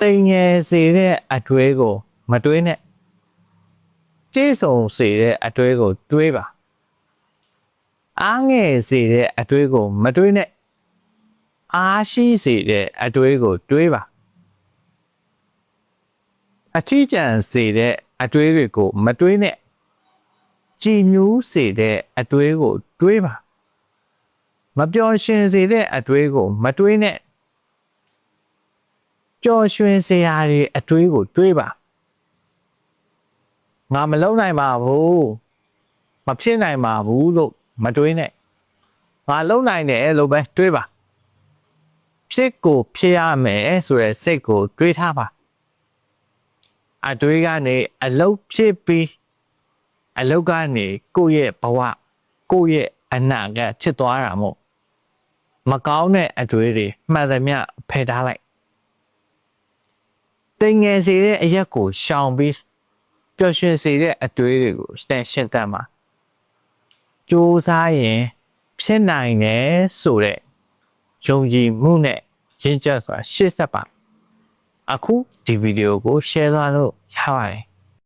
တိမ်ငယ်စေတဲ့အတွဲကို မတွေးနဲ့ပြေဆုံးစေတဲ့အတွဲကိုတွေးပါအားငယ်စေတဲ့အတွဲကို မတွေးနဲ့အားရှိစေတဲ့အတွဲကိုတွေးပါအထီးကျန်စေတဲ့အတွဲတွေကို မတွေးနဲ့ကြည်ညူးစေတဲ့အတွဲကို တွေးပါမပျော်ရွှင်စေတဲ့အတွဲကို မတွေးနဲ့ ပျော်ရွှင်စရာတွေအတွေးကိုတွေးပါငါမလုံနိုင်ပါဘူးမဖြစ်နိုင်ပါဘူးလို့မတွေးနဲ့ငါလုံနိုင်တယ်လို့ပဲတွေးပါဖြစ်ကိုဖြစ်ရမယ်ဆိုရယ်စိတ်ကိုတွေးထားပါအတွေးကနေအလုတ်ဖြစ်ပြီးအလုတ်ကနေကိုယ့်ရဲ့ဘဝကိုယ့်ရဲ့အနာဂတ်ဖြစ်သွားတာမို့မကောင်းတဲ့အတွေးတွေမှန်သမျှဖယ်ထားလိုက် တိမ်ငယ်စေတဲ့အရက်ကိုရှောင်ပြီးပျော်ရွှင်စေတဲ့အတွေးတွေကိုရှင်းရှင်းတတ်မှာစူးစားရင်ဖြစ်နိုင်တယ်ဆိုတဲ့ယုံကြည်မှုနဲ့ရင့်ကျက်စွာရှေ့ဆက်ပါအခုဒီဗီဒီယိုကို share သွားလို့ရပါတယ်